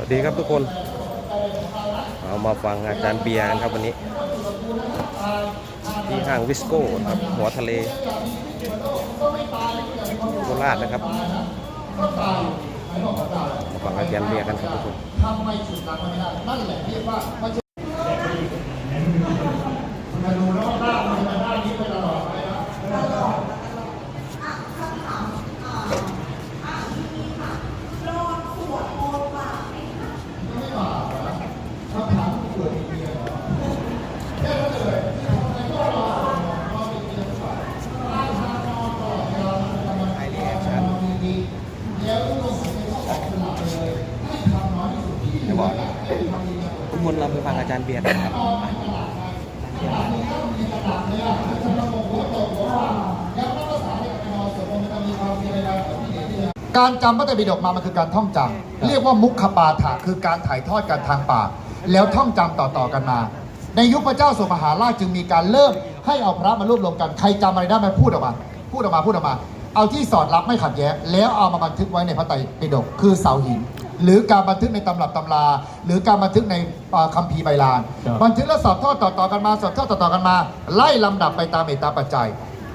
วัสดีครับทุกคน เรามาฟังอาจารย์เบียร์กันครับวันนี้ ที่ห้างวิสโก้ครับหัวทะเลโคราชนะครับมาฟังอาจารย์เบียร์กันครับทุกคนทำไมฉีดหลังมันไม่ได้นั่นแหละเรียกว่าไม่ใช่มาดูแล้วว่าหน้ามันจะหน้านี้ไปตลอดไหมนะไม่บาปนะคำถามเกิดอีกเดียวเหรอแค่นั้นเลยทำไมก็รอรออีกเดียวก่อนถ้าทางนอนต่อเวลามันกำลังนอนดีๆแล้วลงหายใจเข้าออกเป็นหลับไปเลยให้ทำน้อยที่สุดที่เหลือให้ทำดีที่สุด ทุกคนเราไปฟังอาจารย์เบียร์กันครับ การจำพระไตรปิฎกมามันคือการท่องจำเรียกว่ามุขปาฐะคือการถ่ายทอดกันทางปากแล้วท่องจำต่อๆกันมา ในยุคพระเจ้าสุมหาราชจึงมีการเริ่มให้เอาพระมารวบรวมกันใครจำอะไรได้ไหมพูดออกมา พูดออกมาพูดออกมา เอาที่สอดรับไม่ขัดแย้งแล้วเอามาบันทึกไว้ในพระไตรปิฎกคือเสาหิน หรือการบันทึกในตำรับตำรา หรือการบันทึกในเอ่อคัมภีร์ใบลานครับบันทึกแล้วสอบทอดต่อๆกันมาสอบทอดต่อๆกันมา ไล่ลำดับไปตามเหตุตามปัจจัย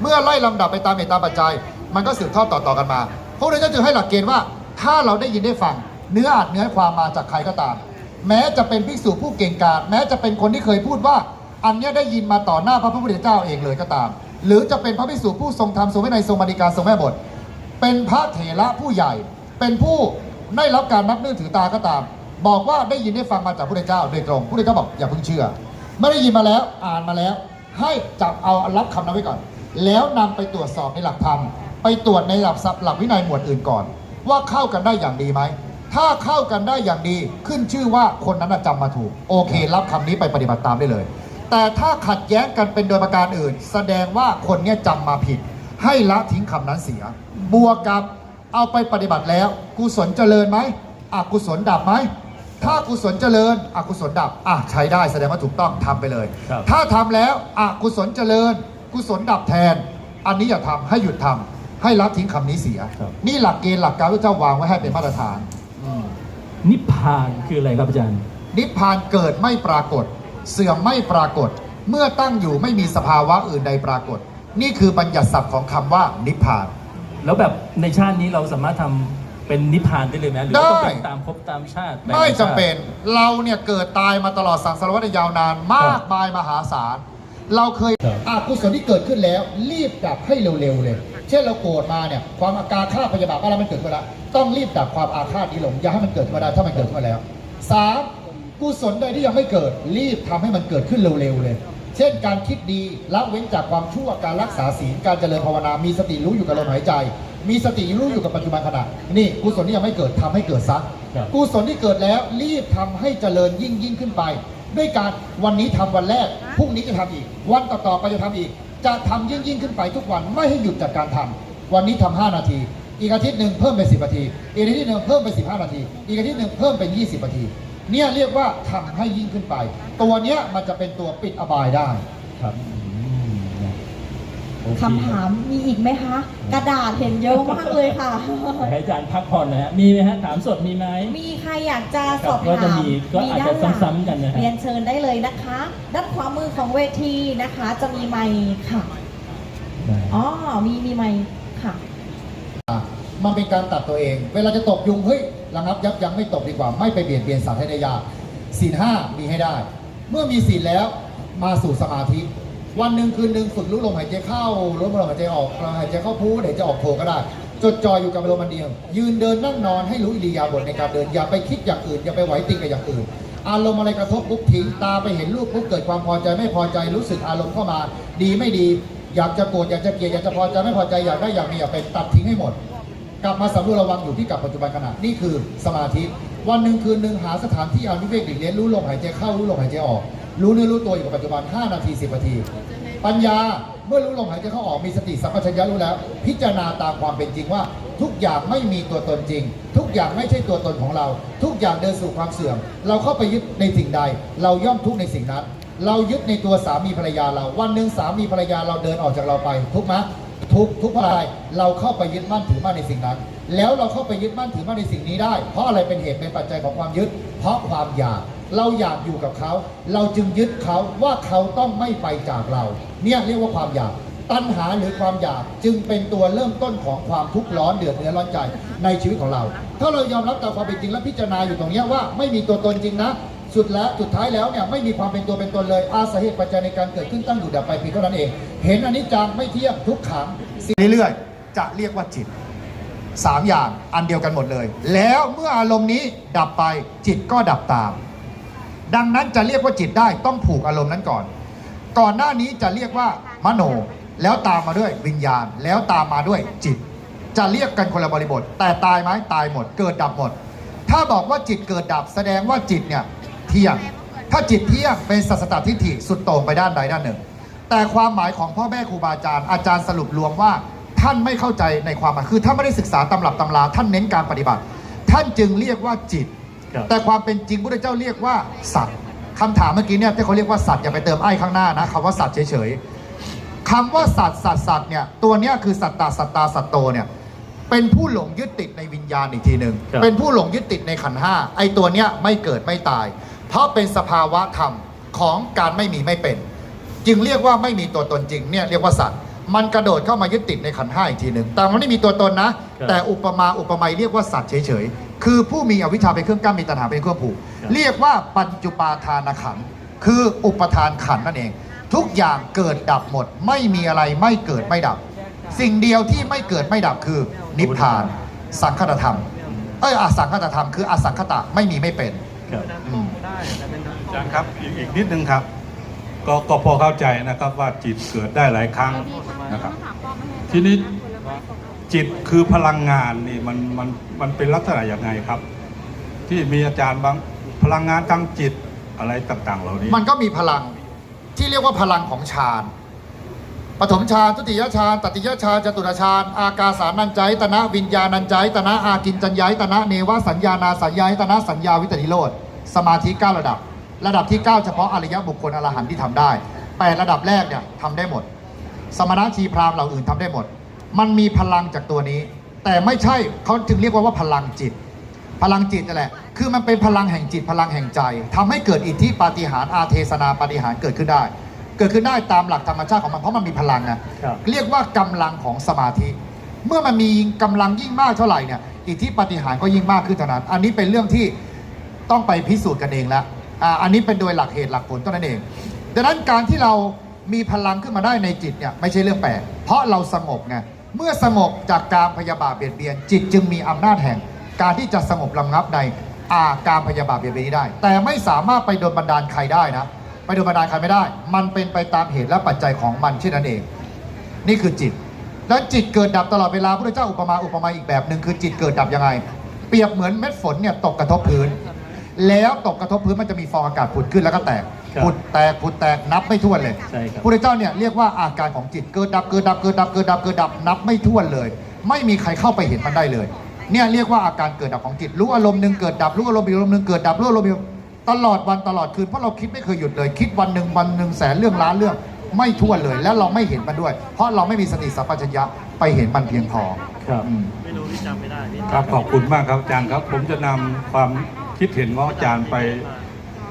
เมื่อไล่ลำดับไปตามเหตุตามปัจจัย มันก็สืบทอดต่อๆกันมา พระพุทธเจ้าจึงให้หลักเกณฑ์ว่า ถ้าเราได้ยินได้ฟัง เนื้ออาจเนื้อความมาจากใครก็ตาม แม้จะเป็นภิกษุผู้เก่งกาจแม้จะเป็นคนที่เคยพูดว่า อันเนี้ยได้ยินมาต่อหน้าพระพุทธเจ้าเองเลยก็ตาม หรือจะเป็นพระภิกษุผู้ทรงธรรมทรงวินัยทรงบัณฑิการทรงแม่บท เป็นพระเถระผู้ใหญ่ เป็นผู้ได้รับการนับเนื่องถือตาก็ตาม บอกว่าได้ยินได้ฟังมาจากพระพุทธเจ้าโดยตรงพระพุทธเจ้าบอกอย่าเพิ่งเชื่อ ไม่ได้ยินมาแล้วอ่านมาแล้ว ให้จับเอารับคำนั้นไว้ก่อน แล้วนำไปตรวจสอบในหลักธรรม ไปตรวจในหลักศัพท์หลักวินัยหมวดอื่นก่อน ว่าเข้ากันได้อย่างดีไหม ถ้าเข้ากันได้อย่างดีขึ้นชื่อว่าคนนั้นนะจำมาถูก โอเค รับคำนี้ไปปฏิบัติตามได้เลย แต่ถ้าขัดแย้งกันเป็นโดยประการอื่น แสดงว่าคนเนี้ยจำมาผิด ให้ละทิ้งคำนั้นเสีย บวกกับเอาไปปฏิบัติแล้วกุศลเจริญไหมอกุศลดับไหมถ้ากุศลเจริญอกุศลดับอะใช้ได้แสดงว่าถูกต้องทำไปเลยครับถ้าทำแล้วอกุศลเจริญ กุศลดับแทน อันนี้อย่าทำให้หยุดทำ ให้ละทิ้งคำนี้เสีย ครับ นี่หลักเกณฑ์หลักการที่เจ้าวางไว้ให้เป็นมาตรฐาน นิพพานคืออะไรครับอาจารย์ นิพพานเกิดไม่ปรากฏ เสื่อมไม่ปรากฏ เมื่อตั้งอยู่ไม่มีสภาวะอื่นใดปรากฏ นี่คือบัญญัติศัพท์ของคำว่านิพพาน แล้วแบบในชาตินี้เราสามารถทำเป็นนิพพานได้เลยไหมหรือว่าต้องเป็นได้ตามภพตามชาติไม่จำเป็นเราเนี่ยเกิดตายมาตลอดสังสารวัฏยาวนานมากมายมหาศาล เราเคยครับ อากุศลที่เกิดขึ้นแล้ว รีบดับให้เร็วๆเลย เช่นเราโกรธมาเนี่ยความอาการฆ่าพยาบาทอะไรมันเกิดขึ้นมาแล้วต้องรีบดับความอาฆาตนี้ลงอย่าให้มันเกิดขึ้นมาได้ถ้ามันเกิดขึ้นมาแล้วสามกุศลใดที่ยังไม่เกิดรีบทำให้มันเกิดขึ้นเร็วๆเลย เช่นการคิดดีละเว้นจากความชั่วการรักษาศีลการเจริญภาวนา มีสติรู้อยู่กับลมหายใจ มีสติรู้อยู่กับปัจจุบันขณะนี่กุศลที่ยังไม่เกิดทำให้เกิดซะครับกุศลที่เกิดแล้วรีบทำให้เจริญยิ่งยิ่งขึ้นไป ด้วยการวันนี้ทำวันแรกพรุ่งนี้จะทำอีก วันต่อๆไปจะทำอีก จะทำยิ่งยิ่งขึ้นไปทุกวันไม่ให้หยุดจากการทำวันนี้ทำ5นาที อีกอาทิตย์หนึ่งเพิ่มเป็น 10 นาที อีกอาทิตย์หนึ่งเพิ่มเป็น 15 นาที อีกอาทิตย์หนึ่งเพิ่มเป็น 20 นาที เนี่ยเรียกว่าทำให้ยิ่งขึ้นไป ตัวเนี้ยมันจะเป็นตัวปิดอบายได้ครับ โอเคำถามมีอีกไหมคะ กระดาษเห็นเยอะมากเลยค่ะ ให้อาจารย์พักผ่อนนะฮะ มีไหมฮะ ถามสดมีไหม มีใครอยากจะสอบก็จะถามมีก็อาจจะด้านหลังซ้ำๆกันนะฮะเรียนเชิญได้เลยนะคะ ด้านขวามือของเวทีนะคะ จะมีไมค์ค่ะ ได้อ๋อ มีมีไมค์ค่ะ มันเป็นการตัดตัวเอง เวลาจะตบยุง เฮ้ย ระงับยับยั้งไม่ตบดีกว่า ไม่ไปเบียดเบียนสัตว์ให้ได้ยากศีลห้ามีให้ได้ เมื่อมีศีลแล้ว มาสู่สมาธิ วันหนึ่งคืนหนึ่งฝึกรู้ลมหายใจเข้ารู้ลมหายใจออกหายใจเข้าพูดหายใจออกโทก็ได้ จดจ่ออยู่กับลมมันเดียว ยืนเดินนั่งนอนให้รู้อิริยาบถในการเดิน อย่าไปคิดอย่างอื่น อย่าไปไหวติงกับอย่างอื่น อารมณ์อะไรกระทบปุ๊บทิ้งตาไปเห็นรูปปุ๊บเกิดความพอใจไม่พอใจรู้สึกอารมณ์เข้ามา ดีไม่ดี อยากจะโกรธอยากจะเกลียดอยากจะพอใจไม่พอใจอยากได้อยากมีอยากเป็นตัดทิ้งให้หมด กลับมาสำรวจระวังอยู่ที่กับปัจจุบันขณะนี่คือสมาธิวันหนึ่งคืนหนึ่งหาสถานที่เอานิเวศหลีกเลี่ยงรู้ลมหายใจเข้ารู้ลมหายใจออก รู้เนื้อรู้ตัวอยู่กับปัจจุบัน 5 นาที 10 นาที ปัญญาเมื่อรู้ลมหายใจเข้าออกมีสติสัมปชัญญะรู้แล้ว พิจารณาตามความเป็นจริงว่า ทุกอย่างไม่มีตัวตนจริง ทุกอย่างไม่ใช่ตัวตนของเรา ทุกอย่างเดินสู่ความเสื่อม เราเข้าไปยึดในสิ่งใด เราย่อมทุกข์ในสิ่งนั้น เรายึดในตัวสามีภรรยาเรา วันหนึ่งสามีภรรยาเราเดินออกจากเราไป ทุกข์ไหมทุกข์ทุกข์เพราะอะไรเราเข้าไปยึดมั่นถือมั่นในสิ่งนั้น แล้วเราเข้าไปยึดมั่นถือมั่นในสิ่งนี้ได้ เพราะอะไรเป็นเหตุเป็นปัจจัยของความยึด เพราะความอยาก เราอยากอยู่กับเขา เราจึงยึดเขาว่าเขาต้องไม่ไปจากเรา เนี่ยเรียกว่าความอยาก ตัณหาหรือความอยากจึงเป็นตัวเริ่มต้นของความทุกข์ร้อนเดือดเนื้อร้อนใจในชีวิตของเรา ถ้าเรายอมรับตามความเป็นจริงและพิจารณาอยู่ตรงนี้ว่าไม่มีตัวตนจริงนะสุดแล้วสุดท้ายแล้วเนี่ยไม่มีความเป็นตัวเป็นตนเลย อาศัยเหตุปัจจัยในการเกิดขึ้นตั้งอยู่ดับไปเพียงเท่านั้นเอง เห็นอน,นิจจังไม่เที่ยงทุกขังสิ่งเรื่อยๆจะเรียกว่าจิตสามอย่างอันเดียวกันหมดเลย แล้วเมื่ออารมณ์นี้ดับไปจิตก็ดับตาม ดังนั้นจะเรียกว่าจิตได้ต้องผูกอารมณ์นั้นก่อน ก่อนหน้านี้จะเรียกว่ามโน แล้วตามมาด้วยวิญญาณ แล้วตามมาด้วยจิต จะเรียกกันคนละบริบท แต่ตายไหมตายหมด เกิดดับหมด ถ้าบอกว่าจิตเกิดดับแสดงว่าจิตเนี่ยเที่ยง ถ้าจิตเที่ยงเป็นสัสตตทิฏฐิสุดโต่งไปด้านใดด้านหนึ่ง แต่ความหมายของพ่อแม่ครูบาอาจารย์อาจารย์สรุปรวมว่าท่านไม่เข้าใจในความหมายคือท่านไม่ได้ศึกษาตำรับตำราท่านเน้นการปฏิบัติ ท่านจึงเรียกว่าจิต แต่ความเป็นจริงพุทธเจ้าเรียกว่าสัตว์คำถามเมื่อกี้เนี่ยที่เขาเรียกว่าสัตว์อย่าไปเติมไอ้ข้างหน้านะคำว่าสัตว์เฉยๆคำว่าสัตว์สัตว์สัตว์เนี่ยตัวเนี้ยคือสัตตาสัตตาสัตโตเนี่ยเป็นผู้หลงยึดติดในวิญญาณอีกทีหนึ่งครับเป็นผู้หลงยึดติดในขันธ์ห้าไอ้ตัวเนี้ยไม่เกิดไม่ตาย เพราะเป็นสภาวะธรรมของการไม่มีไม่เป็น จึงเรียกว่าไม่มีตัวตนจริงเนี่ยเรียกว่าสัตว์มันกระโดดเข้ามายึดติดในขันธ์ห้าอีกทีหนึ่งแต่มันไม่มีตัวตนนะครับแต่อุปมาอุปไมยเรียกว่าสัตว์เฉยๆ คือผู้มีอวิชชาเป็นเครื่องกั้นมีตัณหาเป็นเครื่องผูกครับเรียกว่าปัญจุปาทานขันธ์คืออุปทานขันธ์นั่นเอง ทุกอย่างเกิดดับหมด ไม่มีอะไรไม่เกิดไม่ดับ สิ่งเดียวที่ไม่เกิดไม่ดับคือ นิพพาน สังคตธรรมเอ้ยอสังคตธรรมคืออสังคตะไม่มีไม่เป็นครับอืมอาจารย์ครับอีกอีกนิดนึงครับ ก็ก็พอเข้าใจนะครับว่าจิตเกิดได้หลายครั้งนะครับ ทีนี้ จิตคือพลังงานนี่มันมันมันเป็นลักษณะอย่างไงครับ ที่มีอาจารย์บางพลังงานทางจิตอะไรต่างๆ เหล่านี้ มันก็มีพลังที่เรียกว่าพลังของฌานปฐมฌานทุติยฌานตติยฌานจตุตฌานอากาสานัญจายตนะวิญญาณัญจายตนะอากินจัญญายตนะเนวสัญญานาสัญญายตนะสัญญาวิตติโรธสมาธิ 9 ระดับ ระดับที่ 9 เฉพาะอริยบุคคลอรหันต์ที่ทำได้แปดระดับแรกเนี่ยทำได้หมด สมณะชีพราหมณ์เหล่าอื่นทำได้หมด มันมีพลังจากตัวนี้ แต่ไม่ใช่เขาจึงเรียกว่าว่าพลังจิต พลังจิตนั่นแหละ คือมันเป็นพลังแห่งจิตพลังแห่งใจทำให้เกิดอิทธิปาฏิหาริย์อาเทศนาปาฏิหาริย์เกิดขึ้นได้ เกิดขึ้นได้ตามหลักธรรมชาติของมันเพราะมันมีพลังนะครับเรียกว่ากำลังของสมาธิ เมื่อมันมีกำลังยิ่งมากเท่าไหร่เนี่ยอิทธิปาฏิหาริย์ก็ยิ่งมากขึ้นเท่านั้น อันนี้เป็นเรื่องที่ต้องไปพิสูจน์กันเองแล้วอ่าอันนี้เป็นโดยหลักเหตุหลักผลเท่านั้นเอง ดังนั้นการที่เรามีพลังขึ้นมาได้ในจิตเนี่ยไม่ใช่เรื่องแปลก เพราะเราสงบไง เมื่อสงบจากการพยาบาทเบียดเบียน จิตจึงมีอำนาจแห่ง การที่จะสงบระงับในอาการพยาบาทเบียดเบียนนี้ได้ แต่ไม่สามารถไปโดนบันดาลใครได้นะไปโดนบันดาลใครไม่ได้ มันเป็นไปตามเหตุและปัจจัยของมันเช่นนั้นเอง นี่คือจิต แล้วจิตเกิดดับตลอดเวลาพระเจ้าอุปมาอุปไมยอีกแบบหนึ่งคือจิตเกิดดับยังไง เปรียบเหมือนเม็ดฝนเนี่ยตกกระทบพื้น แล้วตกกระทบพื้นมันจะมีฟองอากาศผุดขึ้นแล้วก็แตก ครับผุดแตกผุดแตกนับไม่ถ้วนเลยใช่ครับพระเจ้าเนี่ยเรียกว่าอาการของจิตเกิดดับเกิดดับเกิดดับเกิดดับเกิดดับนับไม่ถ้วนเลย ไม่มีใครเข้าไปเห็นมันได้เลย เนี่ยเรียกว่าอาการเกิดดับของจิตรู้อารมณ์หนึ่งเกิดดับรู้อารมณ์อีกอารมณ์หนึ่งเกิดดับรู้อารมณ์อีกตลอดวันตลอดคืนเพราะเราคิดไม่เคยหยุดเลย คิดวันหนึ่งวันหนึ่งแสนเรื่องล้านเรื่องไม่ทั่วนเลย แล้วเราไม่เห็นมันด้วย เพราะเราไม่มีสติสัมปชัญญะไปเห็นมันเพียงพอครับอืมครับขอบคุณมากครับอาจารย์ครับ ผมจะนำความคิดเห็นของอาจารย์ไป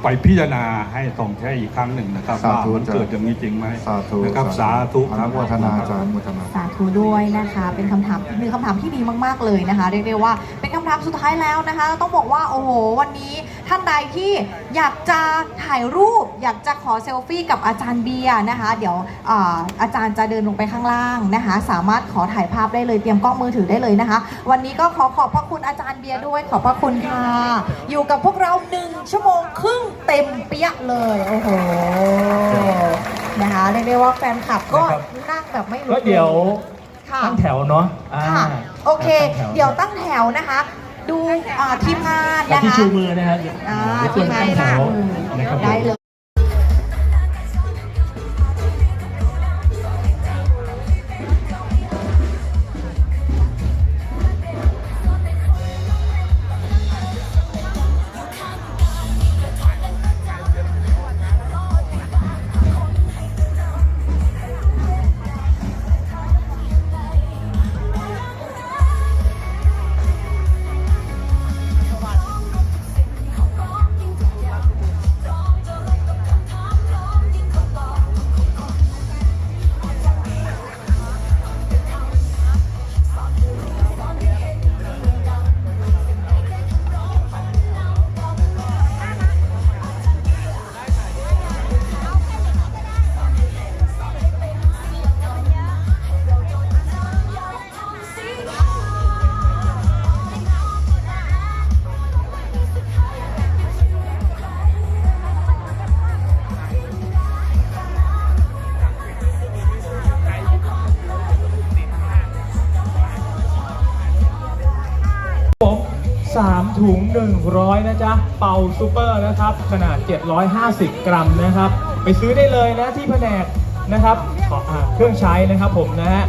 ไปพิจารณาให้ท่องแท้อีกครั้งหนึ่งนะครับสาว่าธุมันเกิดอย่างนี้จริงไหมสาธุนะครับสาธุอครันุบ โมทนาอาจารย์อนุโมทนา สาธุด้วยนะคะ เป็นคำถามอีกหนึ่งคำถามที่ดีมาก ๆ เลยนะคะ เรียกได้ว่าเป็นคำถามสุดท้ายแล้วนะคะ ต้องบอกว่า โอ้โห วันนี้ ท่านใดที่อยากจะถ่ายรูป อยากจะขอเซลฟี่กับอาจารย์เบียร์นะคะ เดี๋ยวอาอาจารย์จะเดินลงไปข้างล่างนะคะ สามารถขอถ่ายภาพได้เลยเตรียมกล้องมือถือได้เลยนะคะ วันนี้ก็ขอขอบพระคุณอาจารย์เบียร์ด้วยขอบพระคุณค่ะ อยู่กับพวกเราหนึ่งชั่วโมงครึ่งเต็มเปี้ยเลยโอ้โหนะคะเรียกได้ว่าแฟนคลับก็นะครับนั่งแบบไม่ลุก็เดี๋ยวค่ะ ตั้งแถวเนาะอ่าค่ะ โอเค ตั้งแถว เดี๋ยวตั้งแถวนะคะ ดูอ่าทีมงานและนะที่คะ ชูมือนะครับอ่าเดี๋ยวทีเพื่อนมงานตั้งแถนะวอืมนะครับผม ได้เลย ถุง 100 นะจ๊ะ เป่าซูเปอร์นะครับ ขนาด 750 กรัมนะครับ ไปซื้อได้เลยนะที่แผนกนะครับเครื่องใช้นะครับผมนะฮะ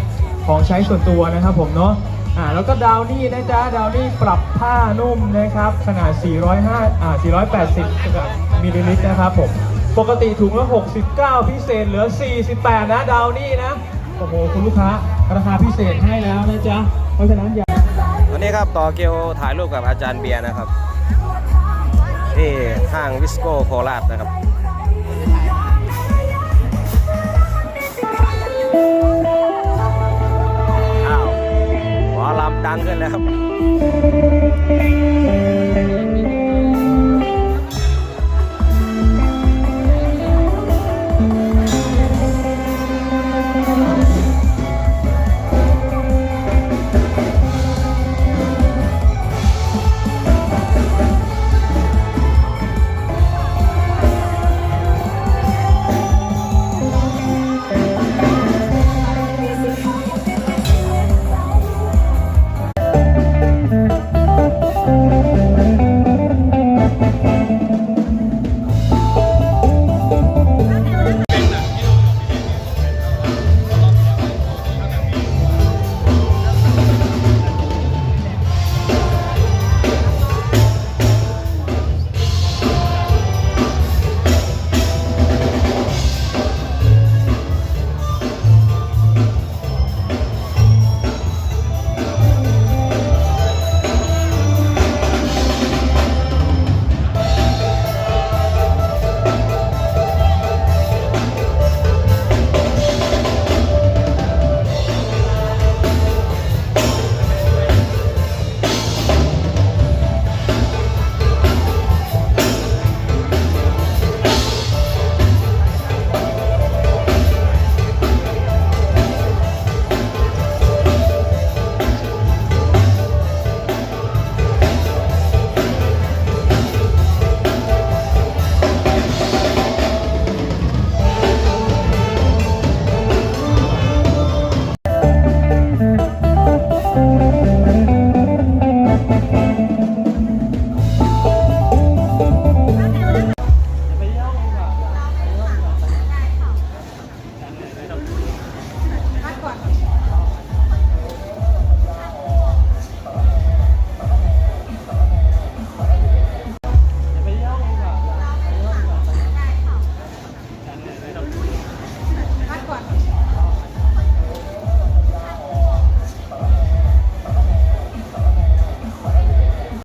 ของใช้ส่วนตัวนะครับผมเนาะอ่าแล้วก็ดาวนี่นะจ๊ะ ดาวนี่ปรับผ้านุ่มนะครับ ขนาด 405อ่า480 มิลลิลิตรนะครับผม ปกติถุงละ 69 พิเศษเหลือ 48 นะ ดาวนี่นะ โอ้โห คุณลูกค้า ราคาพิเศษให้แล้วนะจ๊ะ เพราะฉะนั้นอย่า วันนี้ครับต่อเกลถ่ายรูปกับอาจารย์เบียร์นะครับที่ห้างวิสโก้โคราชนะครับอ้าวหมอลำดังขึ้นแล้วครับ